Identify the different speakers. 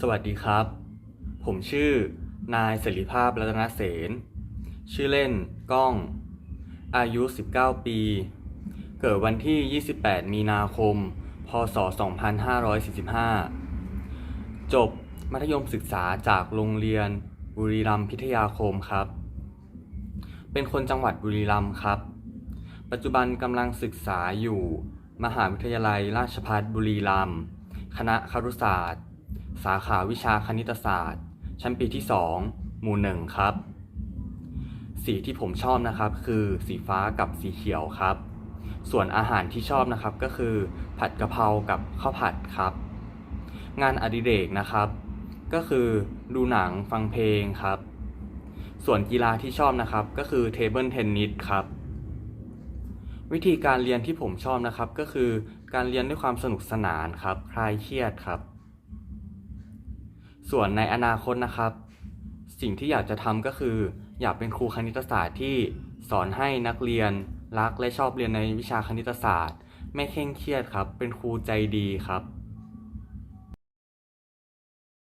Speaker 1: สวัสดีครับ ผมชื่อนายเสรีภาพรัตนเสนชื่อเล่นก้อง อายุ 19 ปี เกิดวันที่ 28 มีนาคม พศ 2545 จบมัธยมศึกษาจากโรงเรียนบุรีรัมย์พิทยาคมครับ เป็นคนจังหวัดบุรีรัมย์ครับ ปัจจุบันกำลังศึกษาอยู่มหาวิทยาลัยราชภัฏบุรีรัมย์ คณะครุศาสตร์ สาขาวิชาคณิตศาสตร์ ชั้นปีที่ 2 หมู่หนึ่งครับ สีที่ผมชอบนะครับ คือสีฟ้ากับสีเขียวครับ ส่วนอาหารที่ชอบนะครับก็คือ ผัดกะเพรากับข้าวผัดครับ งานอดิเรกนะครับ ก็คือดูหนังฟังเพลงครับ ส่วนกีฬาที่ชอบนะครับ ก็คือเทเบิลเทนนิสครับวิธีการเรียนที่ผมชอบนะครับก็คือการเรียนด้วยความสนุกสนานครับ คลายเครียดครับ ส่วนในอนาคตนะครับ สิ่งที่อยากจะทำก็คือ อยากเป็นครูคณิตศาสตร์ที่สอนให้นักเรียนรักและชอบเรียนในวิชาคณิตศาสตร์ ไม่เคร่งเครียดครับ เป็นครูใจดีครับ